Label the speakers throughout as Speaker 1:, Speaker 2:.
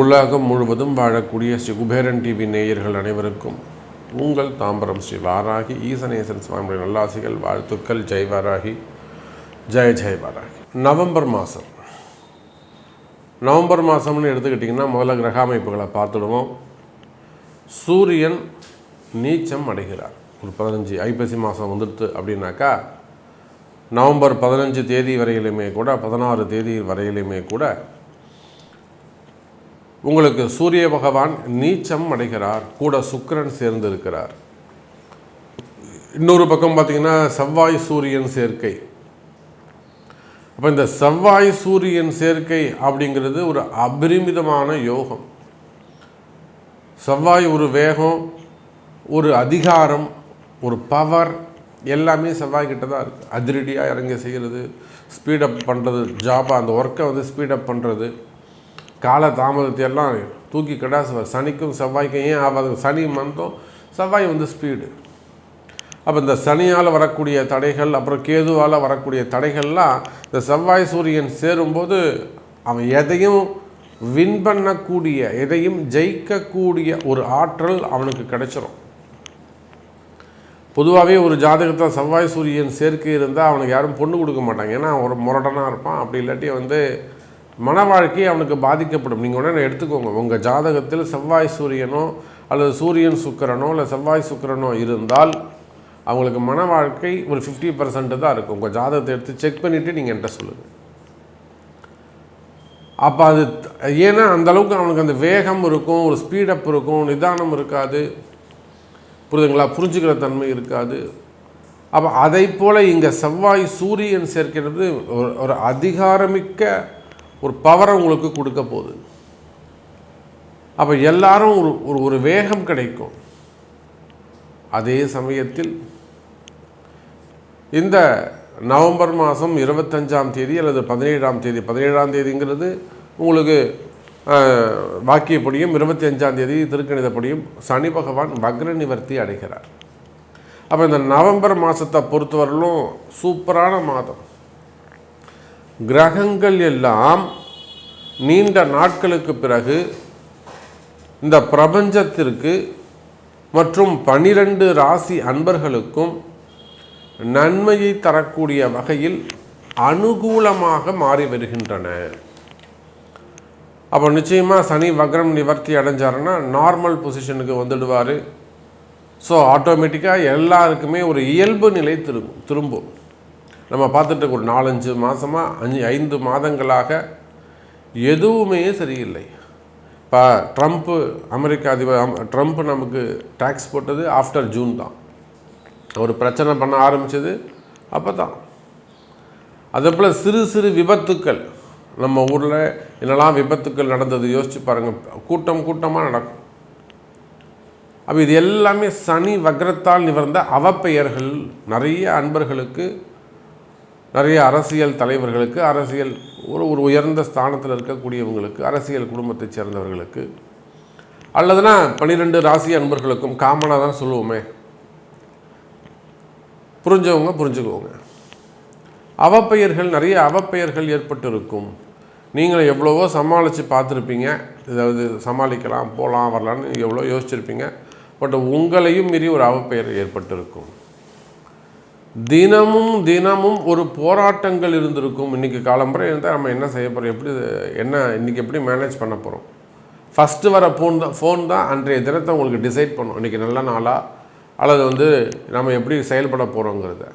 Speaker 1: உலகம் முழுவதும் வாழக்கூடிய ஸ்ரீ குபேரன் டிவி நேயர்கள் அனைவருக்கும் உங்கள் தாம்பரம் ஸ்ரீ வாராகி ஈசனேசன் சுவாமியுடைய நல்லாசிகள் வாழ்த்துக்கள் ஜெய் வாராகி ஜெய ஜெய் வாராகி. நவம்பர் மாதம் நவம்பர் மாதம்னு எடுத்துக்கிட்டிங்கன்னா முதல்ல கிரக அமைப்புகளை பார்த்துடுவோம். சூரியன் நீச்சம் அடைகிறார். ஒரு பதினஞ்சு ஐப்பசி மாதம் வந்துடுது அப்படின்னாக்கா நவம்பர் பதினஞ்சு தேதி வரையிலுமே கூட பதினாறு தேதி வரையிலுமே கூட உங்களுக்கு சூரிய பகவான் நீச்சம் அடைகிறார் கூட சுக்கிரன் சேர்ந்து இருக்கிறார் இன்னொரு பக்கம் பார்த்தீங்கன்னா செவ்வாய் சூரியன் சேர்க்கை. அப்போ இந்த செவ்வாய் சூரியன் சேர்க்கை அப்படிங்கிறது ஒரு அபரிமிதமான யோகம். செவ்வாய் ஒரு வேகம் ஒரு அதிகாரம் ஒரு பவர் எல்லாமே செவ்வாய்கிட்ட தான் இருக்குது அதிரடியாக இறங்கி செய்கிறது ஸ்பீடப் பண்ணுறது ஜாபாக அந்த ஒர்க்கை வந்து ஸ்பீடப் பண்ணுறது கால தாமதத்தை எல்லாம் தூக்கி கடாசுவார் சனிக்கும் செவ்வாய்க்கும் ஏன் ஆகாது? சனி மந்தம் செவ்வாய் வந்து ஸ்பீடு அப்போ இந்த சனியால் வரக்கூடிய தடைகள் அப்புறம் கேதுவால் வரக்கூடிய தடைகள்லாம் இந்த செவ்வாய் சூரியன் சேரும்போது அவன் எதையும் வின் பண்ணக்கூடிய எதையும் ஜெயிக்கக்கூடிய ஒரு ஆற்றல் அவனுக்கு கிடைச்சிரும். பொதுவாகவே ஒரு ஜாதகத்தை செவ்வாய் சூரியன் சேர்க்கை இருந்தால் அவனுக்கு யாரும் பொண்ணு கொடுக்க மாட்டாங்க. ஏன்னா ஒரு முரடனாக இருப்பான். அப்படி இல்லாட்டி வந்து மன வாழ்க்கை அவனுக்கு பாதிக்கப்படும். நீங்கள் உடனே எடுத்துக்கோங்க. உங்கள் ஜாதகத்தில் செவ்வாய் சூரியனோ அல்லது சூரியன் சுக்கிரனோ இல்லை செவ்வாய் சுக்கிரனோ இருந்தால் அவங்களுக்கு மன வாழ்க்கை ஒரு ஃபிஃப்டி பர்சன்ட் தான் இருக்கும். உங்கள் ஜாதகத்தை எடுத்து செக் பண்ணிவிட்டு நீங்கள் என்கிட்ட சொல்லுங்கள் அப்போ அது ஏன்னா அந்தளவுக்கு அவனுக்கு அந்த வேகம் இருக்கும் ஒரு ஸ்பீடப் இருக்கும் நிதானம் இருக்காது. புரியுதுங்களா புரிஞ்சுக்கிற தன்மை இருக்காது. அப்போ அதை போல் இங்கே செவ்வாய் சூரியன் சேர்க்கிறது ஒரு ஒரு அதிகாரமிக்க ஒரு பவரை உங்களுக்கு கொடுக்க போகுது. அப்போ எல்லாரும் ஒரு ஒரு ஒரு வேகம் கிடைக்கும். அதே சமயத்தில் இந்த நவம்பர் மாதம் இருபத்தஞ்சாம் தேதி அல்லது பதினேழாம் தேதி பதினேழாம் தேதிங்கிறது உங்களுக்கு வாக்கியப்படியும் இருபத்தி அஞ்சாம் தேதி திருக்கணிதப்படியும் சனி பகவான் வக்ர நிவர்த்தி அடைகிறார். அப்போ இந்த நவம்பர் மாதத்தை பொறுத்தவரையிலும் சூப்பரான மாதம். கிரகங்கள் எல்லாம் நீண்ட நாட்களுக்கு பிறகு இந்த பிரபஞ்சத்திற்கு மற்றும் பனிரெண்டு ராசி அன்பர்களுக்கும் நன்மையை தரக்கூடிய வகையில் அனுகூலமாக மாறி வருகின்றன. அப்போ நிச்சயமாக சனி வக்ரம் நிவர்த்தி அடைஞ்சாருன்னா நார்மல் பொசிஷனுக்கு வந்துடுவார். ஸோ ஆட்டோமேட்டிக்காக எல்லாருக்குமே ஒரு இயல்பு நிலை திரும்பும் திரும்பும். நம்ம பார்த்துட்டு ஒரு நாலஞ்சு மாதமாக அஞ்சு ஐந்து மாதங்களாக எதுவுமே சரியில்லை. இப்போ ட்ரம்ப்பு அமெரிக்க அதிபர் அம்- ட்ரம்ப் நமக்கு டேக்ஸ் போட்டது ஆஃப்டர் ஜூன் தான். ஒரு பிரச்சனை பண்ண ஆரம்பித்தது அப்போ தான் அதே போல் சிறு சிறு விபத்துக்கள். நம்ம ஊரில் என்னெல்லாம் விபத்துக்கள் நடந்தது யோசிச்சு பாருங்கள் கூட்டம் கூட்டமாக நடக்கும். அப்போ இது எல்லாமே சனி வக்ரத்தால் நிவர்ந்த அவப்பெயர்கள். நிறைய அன்பர்களுக்கு நிறைய அரசியல் தலைவர்களுக்கு அரசியல் ஒரு ஒரு உயர்ந்த ஸ்தானத்தில் இருக்கக்கூடியவங்களுக்கு அரசியல் குடும்பத்தைச் சேர்ந்தவர்களுக்கு அல்லதுனா பன்னிரெண்டு ராசி அன்பர்களுக்கும் காமனாக தான் சொல்லுவோமே. புரிஞ்சவங்க புரிஞ்சுக்குவோங்க. அவப்பெயர்கள் நிறைய அவப்பெயர்கள் ஏற்பட்டிருக்கும். நீங்கள் எவ்வளவோ சமாளித்து பார்த்துருப்பீங்க. இதாவது சமாளிக்கலாம் போகலாம் வரலான்னு எவ்வளோ யோசிச்சிருப்பீங்க. பட் உங்களையும் மீறி ஒரு அவப்பெயர் ஏற்பட்டிருக்கும். தினமும் தினமும் ஒரு போராட்டங்கள் இருந்திருக்கும். இன்றைக்கி காலம்புரை இருந்தால் நம்ம என்ன செய்ய போகிறோம் எப்படி என்ன இன்றைக்கி எப்படி மேனேஜ் பண்ண போகிறோம் ஃபஸ்ட்டு வர ஃபோன் தான் ஃபோன் தான் அன்றைய தினத்தை உங்களுக்கு டிசைட் பண்ணும். இன்றைக்கி நல்ல நாளாக அல்லது வந்து நம்ம எப்படி செயல்பட போகிறோங்கிறத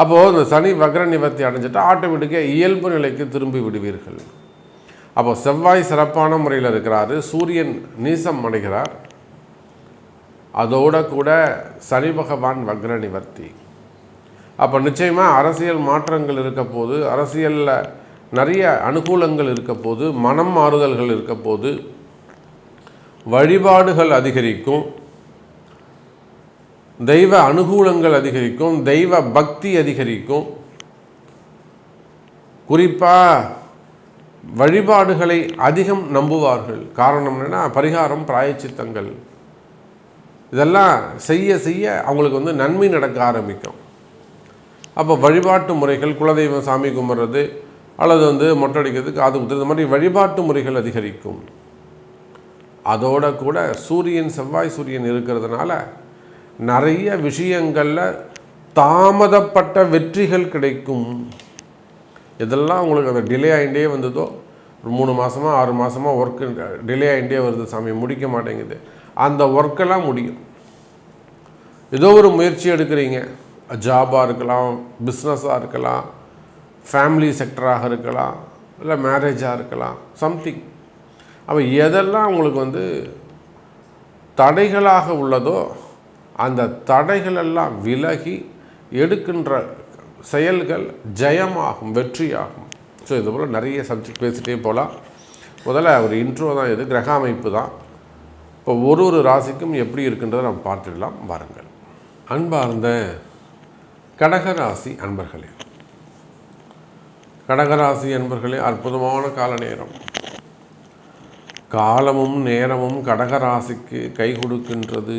Speaker 1: அப்போது இந்த சனி வக்ர நிவர்த்தி அடைஞ்சிட்டா ஆட்டோமேட்டிக்காக இயல்பு நிலைக்கு திரும்பி விடுவீர்கள். அப்போ செவ்வாய் சிறப்பான முறையில் இருக்கிறாரு சூரியன் நீசம் அடைகிறார். அதோட கூட சனி பகவான் வக்ர நிவர்த்தி. அப்போ நிச்சயமாக அரசியல் மாற்றங்கள் இருக்க போது அரசியலில் நிறைய அனுகூலங்கள் இருக்க போது மனம் மாறுதல்கள் இருக்க போது வழிபாடுகள் அதிகரிக்கும். தெய்வ அனுகூலங்கள் அதிகரிக்கும் தெய்வ பக்தி அதிகரிக்கும். குறிப்பாக வழிபாடுகளை அதிகம் நம்புவார்கள். காரணம் என்னென்னா பரிகாரம் பிராயச்சித்தங்கள். இதெல்லாம் செய்ய செய்ய அவங்களுக்கு வந்து நன்மை நடக்க ஆரம்பிக்கும். அப்போ வழிபாட்டு முறைகள் குலதெய்வம் சாமி கும்பிட்றது அல்லது வந்து மொட்டடிக்கிறது காது குத்துறது இந்த மாதிரி வழிபாட்டு முறைகள் அதிகரிக்கும். அதோட கூட சூரியன் செவ்வாய் சூரியன் இருக்கிறதுனால நிறைய விஷயங்களில் தாமதப்பட்ட வெற்றிகள் கிடைக்கும். இதெல்லாம் உங்களுக்கு அந்த டிலே ஆகிட்டே வந்ததோ ஒரு மூணு மாதமாக ஆறு மாதமாக ஒர்க்கு டிலே ஆகிட்டே வருது சாமி முடிக்க மாட்டேங்குது. அந்த ஒர்க்கெல்லாம் முடியும். ஏதோ ஒரு முயற்சி எடுக்கிறீங்க. ஜாபாக இருக்கலாம் பிஸ்னஸாக இருக்கலாம் ஃபேமிலி செக்டராக இருக்கலாம் இல்லை மேரேஜாக இருக்கலாம் சம்திங் அப்போ எதெல்லாம் உங்களுக்கு வந்து தடைகளாக உள்ளதோ அந்த தடைகளெல்லாம் விலகி எடுக்கின்ற செயல்கள் ஜெயமாகும் வெற்றியாகும். ஸோ இது போல் நிறைய சப்ஜெக்ட் பேசிகிட்டே போகலாம் முதல்ல ஒரு இன்ட்ரோ தான் இது கிரக அமைப்பு தான். இப்போ ஒரு ஒரு ராசிக்கும் எப்படி இருக்குன்றதை நம்ம பார்த்துடலாம். வாருங்கள். அன்பார்ந்த கடகராசி அன்பர்களே. கடகராசி அன்பர்களே அற்புதமான கால நேரம். காலமும் நேரமும் கடகராசிக்கு கை கொடுக்கின்றது.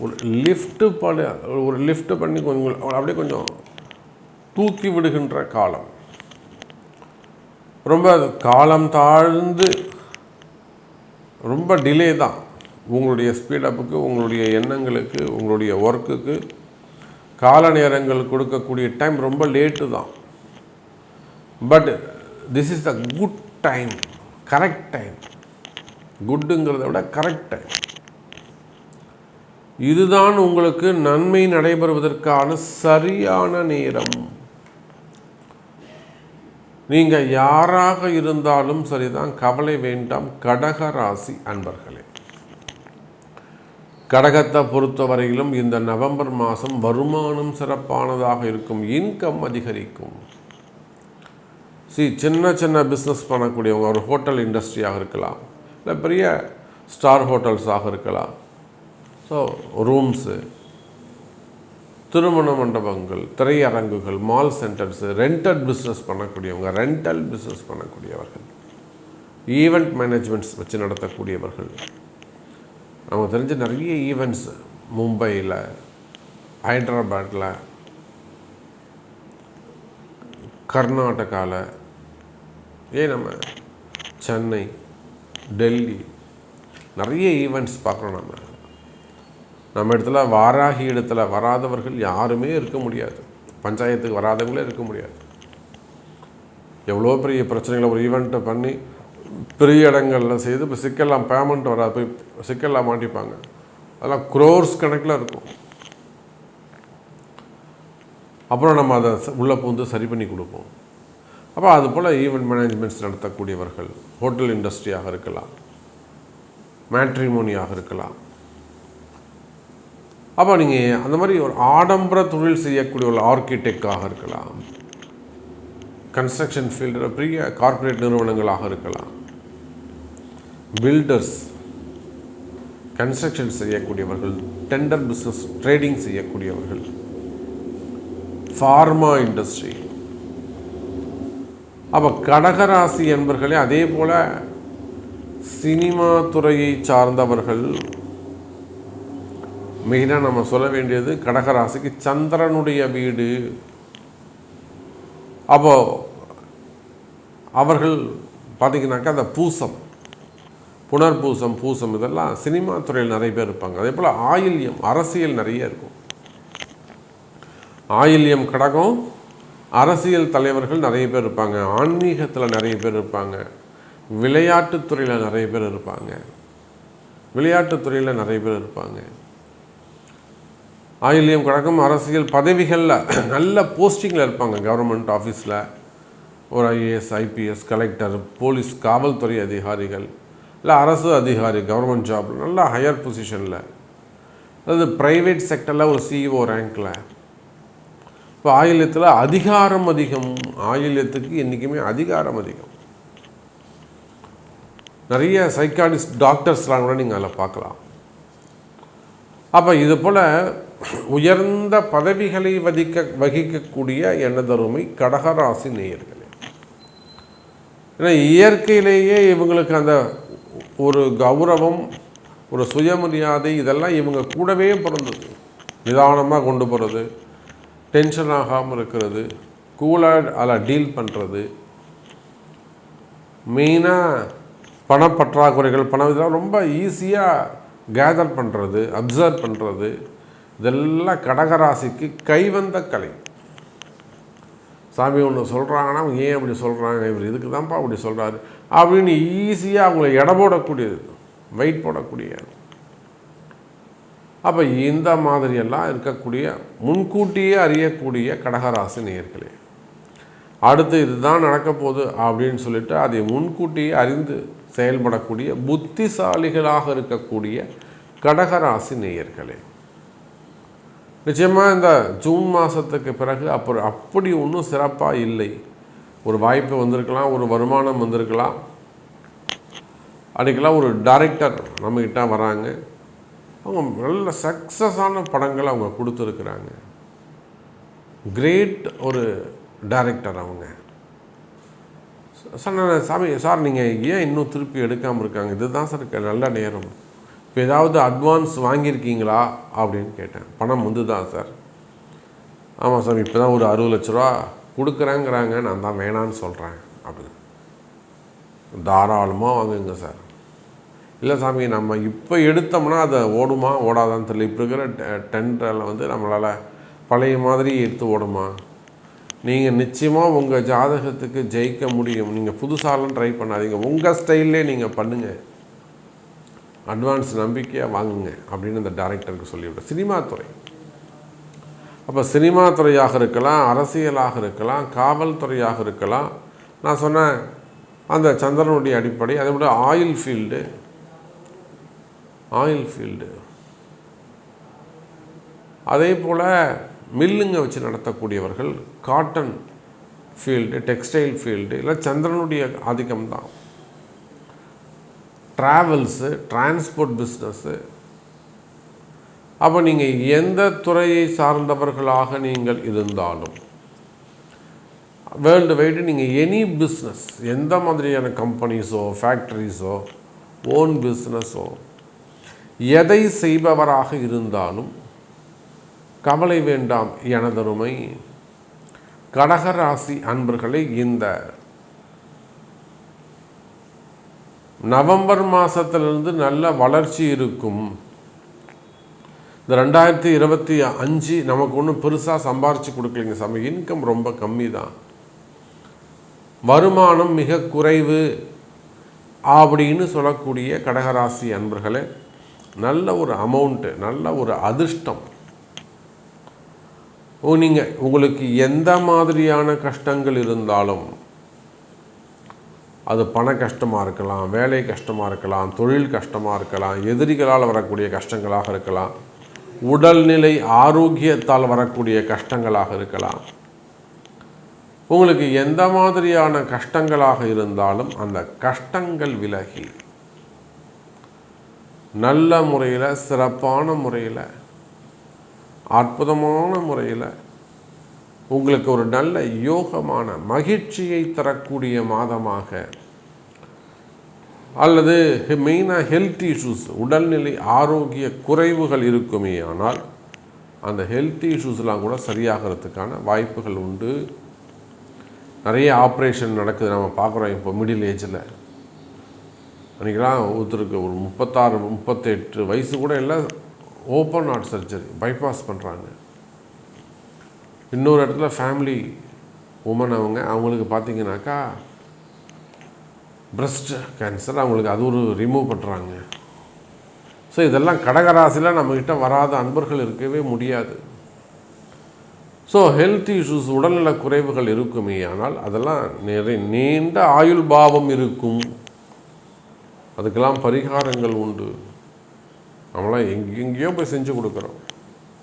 Speaker 1: ஒரு லிஃப்ட்டு பண்ண ஒரு லிஃப்ட்டு பண்ணி கொஞ்சம் அப்படியே கொஞ்சம் தூக்கி விடுகின்ற காலம். ரொம்ப காலம் தாழ்ந்து ரொம்ப டிலே தான். உங்களுடைய ஸ்பீடப்புக்கு உங்களுடைய எண்ணங்களுக்கு உங்களுடைய ஒர்க்குக்கு கால நேரங்கள் கொடுக்கக்கூடிய டைம் ரொம்ப லேட்டு தான். But this is the good time correct time குட்டுங்கிறத விட கரெக்ட் டைம் இதுதான் உங்களுக்கு நன்மை நடைபெறுவதற்கான சரியான நேரம். நீங்கள் யாராக இருந்தாலும் சரிதான் கவலை வேண்டாம். கடக ராசி அன்பர்களே கடகத்தை பொறுத்தவரையிலும் இந்த நவம்பர் மாதம் வருமானம் சிறப்பானதாக இருக்கும் இன்கம் அதிகரிக்கும். சி சின்ன சின்ன பிஸ்னஸ் பண்ணக்கூடியவங்க ஒரு ஹோட்டல் இண்டஸ்ட்ரியாக இருக்கலாம் இல்லை பெரிய ஸ்டார் ஹோட்டல்ஸாக இருக்கலாம். ஸோ ரூம்ஸு திருமண மண்டபங்கள் திரையரங்குகள் மால் சென்டர்ஸு ரெண்டட் பிஸ்னஸ் பண்ணக்கூடியவங்க ரெண்டல் பிஸ்னஸ் பண்ணக்கூடியவர்கள் ஈவெண்ட் மேனேஜ்மெண்ட்ஸ் வச்சு நடத்தக்கூடியவர்கள். நமக்கு தெரிஞ்ச நிறைய ஈவெண்ட்ஸ் மும்பையில் ஹைதராபாத்தில் கர்நாடகாவில் ஏன் நம்ம சென்னை டெல்லி நிறைய ஈவெண்ட்ஸ் பார்க்குறோம் நம்ம. நம்ம இடத்துல வாராகி இடத்துல வராதவர்கள் யாருமே இருக்க முடியாது. பஞ்சாயத்துக்கு வராதவங்களே இருக்க முடியாது. எவ்வளோ பெரிய பிரச்சனைகளை ஒரு ஈவெண்ட்டை பண்ணி பெரிய இடங்களில் செய்து இப்போ சிக்கெல்லாம் பேமெண்ட் வராது போய் சிக்கெல்லாம் மாட்டிப்பாங்க. அதெல்லாம் குரோர்ஸ் கணக்கில் இருக்கும். அப்புறம் நம்ம அதை உள்ளே பூந்து சரி பண்ணி கொடுப்போம். அப்போ அது போல் ஈவெண்ட் மேனேஜ்மெண்ட்ஸ் நடத்தக்கூடியவர்கள் ஹோட்டல் இண்டஸ்ட்ரியாக இருக்கலாம் மேட்ரிமோனியாக இருக்கலாம் அப்போ நீங்கள் அந்த மாதிரி ஒரு ஆடம்பர தொழில் செய்யக்கூடிய ஒரு ஆர்கிடெக்டாக இருக்கலாம். கன்ஸ்ட்ரக்ஷன் ஃபீல்டில் பெரிய கார்ப்பரேட் நிறுவனங்களாக இருக்கலாம். பில்டர்ஸ் கன்ஸ்ட்ரக்ஷன் செய்யக்கூடியவர்கள் டெண்டர் பிஸ்னஸ் ட்ரேடிங் செய்யக்கூடியவர்கள் ஃபார்மா இண்டஸ்ட்ரி அப்போ கடகராசி என்பர்களே அதே போல் சினிமா துறையை சார்ந்தவர்கள் மெயினாக நம்ம சொல்ல வேண்டியது கடகராசிக்கு சந்திரனுடைய வீடு. அப்போ அவர்கள் பார்த்திங்கனாக்கா அந்த பூசம் புனர்பூசம் பூசம் இதெல்லாம் சினிமா துறையில் நிறைய பேர் இருப்பாங்க. அதே போல் ஆயில்யம் அரசியல் நிறைய இருக்கும். ஆயில்யம் கடகம் அரசியல் தலைவர்கள் நிறைய பேர் இருப்பாங்க. ஆன்மீகத்தில் நிறைய பேர் இருப்பாங்க. விளையாட்டுத்துறையில் நிறைய பேர் இருப்பாங்க. விளையாட்டுத்துறையில் நிறைய பேர் இருப்பாங்க. ஆயிலியம் கடக்கம். அரசியல் பதவிகளில் நல்ல போஸ்டிங்கில் இருப்பாங்க. கவர்மெண்ட் ஆஃபீஸில் ஒரு ஐஏஎஸ் ஐபிஎஸ் கலெக்டர் போலீஸ் காவல்துறை அதிகாரிகள் இல்லை அரசு அதிகாரி கவர்மெண்ட் ஜாப் நல்ல ஹையர் பொசிஷனில் அதாவது ப்ரைவேட் செக்டரில் ஒரு சிஇஓ ரேங்கில் இப்போ ஆயில்யத்தில் அதிகாரம் அதிகம். ஆயில்யத்துக்கு என்றைக்குமே அதிகாரம் அதிகம். நிறைய சைக்காடிஸ்ட் டாக்டர்ஸ்லாம் கூட நீங்கள் அதில் பார்க்கலாம். அப்போ இது போல் உயர்ந்த பதவிகளை வதிக்க வகிக்கக்கூடிய எனதருமை கடகராசி நேயர்களே. ஏன்னா இயற்கையிலேயே இவங்களுக்கு அந்த ஒரு கௌரவம் ஒரு சுயமரியாதை இதெல்லாம் இவங்க கூடவே பிறந்தது. நிதானமாக கொண்டு போகிறது டென்ஷன் ஆகாமல் இருக்கிறது கூலாக அதில் டீல் பண்ணுறது மெயினாக பணப்பற்றாக்குறைகள் பணம் இதெல்லாம் ரொம்ப ஈஸியாக கேதர் பண்ணுறது அப்சர்வ் பண்ணுறது இதெல்லாம் கடகராசிக்கு கைவந்த கலை. சாமி ஒன்று சொல்கிறாங்கன்னா அவங்க ஏன் அப்படி சொல்கிறாங்க இவர் இதுக்கு தான்ப்பா அப்படி சொல்கிறாரு அப்படின்னு ஈஸியாக அவங்கள எடை போடக்கூடியது. வெயிட் போடக்கூடிய அப்போ இந்த மாதிரியெல்லாம் இருக்கக்கூடிய முன்கூட்டியே அறியக்கூடிய கடகராசி நேர்களே அடுத்து இதுதான் நடக்க போகுது அப்படின்னு சொல்லிட்டு அதை முன்கூட்டியே அறிந்து செயல்படக்கூடிய புத்திசாலிகளாக இருக்கக்கூடிய கடகராசி நேயர்களே. நிச்சயமாக இந்த ஜூன் மாதத்துக்கு பிறகு அப்புறம் அப்படி ஒன்றும் சிறப்பாக இல்லை. ஒரு வாய்ப்பு வந்திருக்கலாம் ஒரு வருமானம் வந்திருக்கலாம். அன்றைக்கெல்லாம் ஒரு டைரக்டர் நம்மக்கிட்ட வராங்க. அவங்க நல்ல சக்ஸஸான படங்களை அவங்க கொடுத்துருக்குறாங்க. கிரேட் ஒரு டைரக்டர் அவங்க. சார் நான் சாமி சார் நீங்கள் ஏன் இன்னும் திருப்பி எடுக்காமல் இருக்காங்க? இதுதான் சார் க- நல்ல நேரம். இப்போ ஏதாவது அட்வான்ஸ் வாங்கியிருக்கீங்களா அப்படின்னு கேட்டேன். பணம் வந்து தான் சார் ஆமாம் சார் இப்போ தான் ஒரு அறுபது லட்ச ரூபா கொடுக்குறேங்கிறாங்க. நான் தான் வேணான்னு சொல்கிறேன் அப்படின்னு தாராளமாக வாங்குங்க சார் இல்லை சாமி நம்ம இப்போ எடுத்தோம்னா அதை ஓடுமா ஓடாதான்னு தெரியல. இப்போ இருக்கிற டெண்டரில் வந்து நம்மளால் பழைய மாதிரி எடுத்து ஓடுமா? நீங்கள் நிச்சயமாக உங்கள் ஜாதகத்துக்கு ஜெயிக்க முடியும். நீங்கள் புதுசாலாம் ட்ரை பண்ணாதீங்க. உங்கள் ஸ்டைல்லே நீங்கள் பண்ணுங்கள் அட்வான்ஸ் நம்பிக்கையாக வாங்குங்க அப்படின்னு அந்த டைரக்டருக்கு சொல்லிவிடும் சினிமா துறை. அப்போ சினிமா துறையாக இருக்கலாம் அரசியலாக இருக்கலாம் காவல்துறையாக இருக்கலாம். நான் சொன்னேன் அந்த சந்திரனுடைய அடிப்படை அதை விட ஆயில் ஃபீல்டு ஆயில் ஃபீல்டு அதே போல் மில்லுங்க வச்சு நடத்தக்கூடியவர்கள் காட்டன் ஃபீல்டு டெக்ஸ்டைல் ஃபீல்டு இல்லை சந்திரனுடைய ஆதிக்கம்தான். ட்ராவல்ஸு டிரான்ஸ்போர்ட் பிஸ்னஸ்ஸு அப்போ நீங்கள் எந்த துறையை சார்ந்தவர்களாக நீங்கள் இருந்தாலும் வேர்ல்டு வைடு நீங்கள் எனி பிஸ்னஸ் எந்த மாதிரியான கம்பெனிஸோ ஃபேக்ட்ரிஸோ ஓன் பிஸ்னஸோ எதை செய்பவராக இருந்தாலும் கவலை வேண்டாம் எனதருமை கடகராசி அன்பர்களை இந்த நவம்பர் மாதத்துலேருந்து நல்ல வளர்ச்சி இருக்கும். இந்த ரெண்டாயிரத்தி இருபத்தி அஞ்சு நமக்கு ஒன்றும் பெருசாக சம்பாரித்து கொடுக்கலைங்க சம. இன்கம் ரொம்ப கம்மி தான் வருமானம் மிக குறைவு அப்படின்னு சொல்லக்கூடிய கடகராசி அன்பர்களே நல்ல ஒரு அமௌண்ட்டு நல்ல ஒரு அதிர்ஷ்டம். ஓ நீங்கள் உங்களுக்கு எந்த மாதிரியான கஷ்டங்கள் இருந்தாலும் அது பண கஷ்டமாக இருக்கலாம் வேலை கஷ்டமாக இருக்கலாம் தொழில் கஷ்டமாக இருக்கலாம் எதிரிகளால் வரக்கூடிய கஷ்டங்களாக இருக்கலாம் உடல்நிலை ஆரோக்கியத்தால் வரக்கூடிய கஷ்டங்களாக இருக்கலாம். உங்களுக்கு எந்த மாதிரியான கஷ்டங்களாக இருந்தாலும் அந்த கஷ்டங்கள் விலகி. நல்ல முறையில் சிறப்பான முறையில் அற்புதமான முறையில் உங்களுக்கு ஒரு நல்ல யோகமான மகிழ்ச்சியை தரக்கூடிய மாதமாக அல்லது மெயினாக ஹெல்த் இஷ்யூஸ் உடல்நிலை ஆரோக்கிய குறைவுகள் இருக்குமே ஆனால் அந்த ஹெல்த் இஷ்யூஸ்லாம் கூட சரியாகிறதுக்கான வாய்ப்புகள் உண்டு. நிறைய ஆப்ரேஷன் நடக்குது. நம்ம பார்க்குறோம் இப்போ மிடில் ஏஜில் அன்றைக்கெலாம் ஒருத்தருக்கு ஒரு முப்பத்தாறு முப்பத்தெட்டு வயசு கூட இல்லை ஓப்பன் ஹார்ட் சர்ஜரி பைபாஸ் பண்ணுறாங்க இன்னொரு இடத்துல ஃபேமிலி உமன் அவங்க அவங்களுக்கு பார்த்தீங்கன்னாக்கா பிரஸ்ட் கேன்சர் அவங்களுக்கு அது ஒரு ரிமூவ் பண்ணுறாங்க ஸோ இதெல்லாம் கடகராசியில் நம்மக்கிட்ட வராத அன்பர்கள் இருக்கவே முடியாது. ஸோ ஹெல்த் இஷ்யூஸ் உடல்நல குறைவுகள் இருக்குமே ஆனால் அதெல்லாம் நிறைய நீண்ட ஆயுள் பாவம் இருக்கும். அதுக்கெல்லாம் பரிகாரங்கள் உண்டு. நம்மளாம் எங்கெங்கேயோ போய் செஞ்சு கொடுக்குறோம்.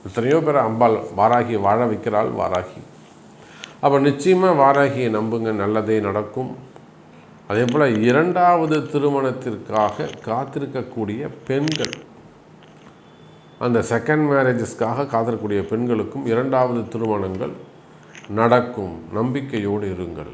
Speaker 1: எத்தனையோ பேர் அம்பாள் வாராகி வாழ வைக்கிறாள் வாராகி. அப்போ நிச்சயமாக வாராகியை நம்புங்க நல்லதே நடக்கும். அதே போல் இரண்டாவது திருமணத்திற்காக காத்திருக்கக்கூடிய பெண்கள். அந்த செகண்ட் மேரேஜஸ்க்காக காத்திருக்கக்கூடிய பெண்களுக்கும் இரண்டாவது திருமணங்கள் நடக்கும். நம்பிக்கையோடு இருங்கள்.